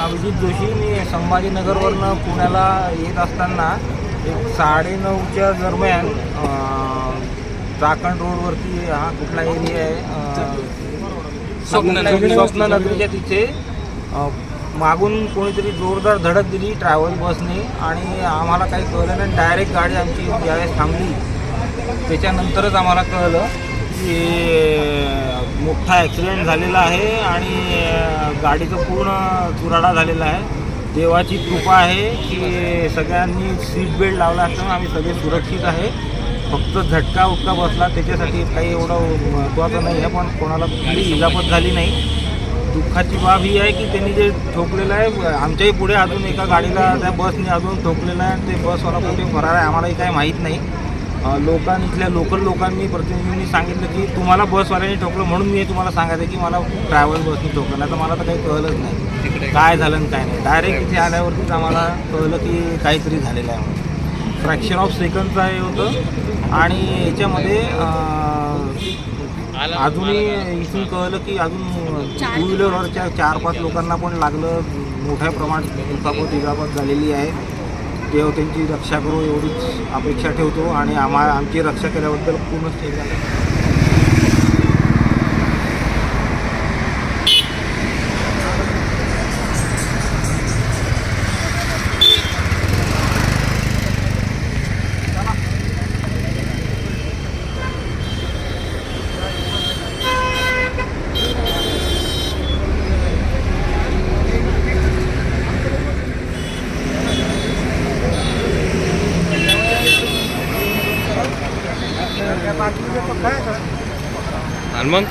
अभिजित जोशी. मी संभाजीनगरवरनं पुण्याला येत असताना एक साडेनऊच्या दरम्यान अं, चाकण रोडवरती हा कुठला एरिया आहे अं, स्वप्ननगरी. स्वप्ननगरीच्या तिथे मागून कोणीतरी जोरदार धडक दिली ट्रॅव्हल बसने आणि आम्हाला काही कळलं नाही. डायरेक्ट गाडी आमची ज्यावेळेस थांबली त्याच्यानंतरच आम्हाला कळलं. की मोठा ॲक्सिडेंट झालेला आहे आणि गाडीचं पूर्ण चुराडा झालेला आहे. देवाची कृपा आहे की सगळ्यांनी सीट बेल्ट लावला असताना आम्ही सगळे सुरक्षित आहे. फक्त झटका उटका बसला त्याच्यासाठी काही एवढं महत्त्वाचं नाही आहे पण कोणाला कुठली इजापत झाली नाही. दुःखाची बाब ही आहे की त्यांनी जे ठोकलेलं आहे आमच्याही पुढे अजून एका गाडीला त्या बसने अजून ठोकलेलं आहे ते बसवाला कुठे फरार आहे आम्हालाही काही माहीत नाही. अं, लोकां इथल्या लोकल लोकांनी प्रतिनिधींनी सांगितलं की तुम्हाला बसवाल्याने ठोकलं म्हणून मी हे तुम्हाला सांगायचं की मला ट्रॅव्हल बसने ठोकलं. नाही तर मला तर काही कळलंच नाही. काय झालं आणि काय नाही. डायरेक्ट इथे आल्यावरतीच आम्हाला कळलं की काहीतरी झालेलं आहे म्हणून. फ्रॅक्शन ऑफ सेकंडचं हे होतं. आणि याच्यामध्ये अजूनही इथून कळलं की अजून टू व्हीलरवरच्या चार पाच लोकांना पण लागलं. मोठ्या प्रमाणात दुखापत इजापत झालेली आहे. देव त्यांची रक्षा करू एवढीच अपेक्षा ठेवतो आणि आम्हा आमची रक्षा केल्याबद्दल पूर्णच ठीक आणि मग?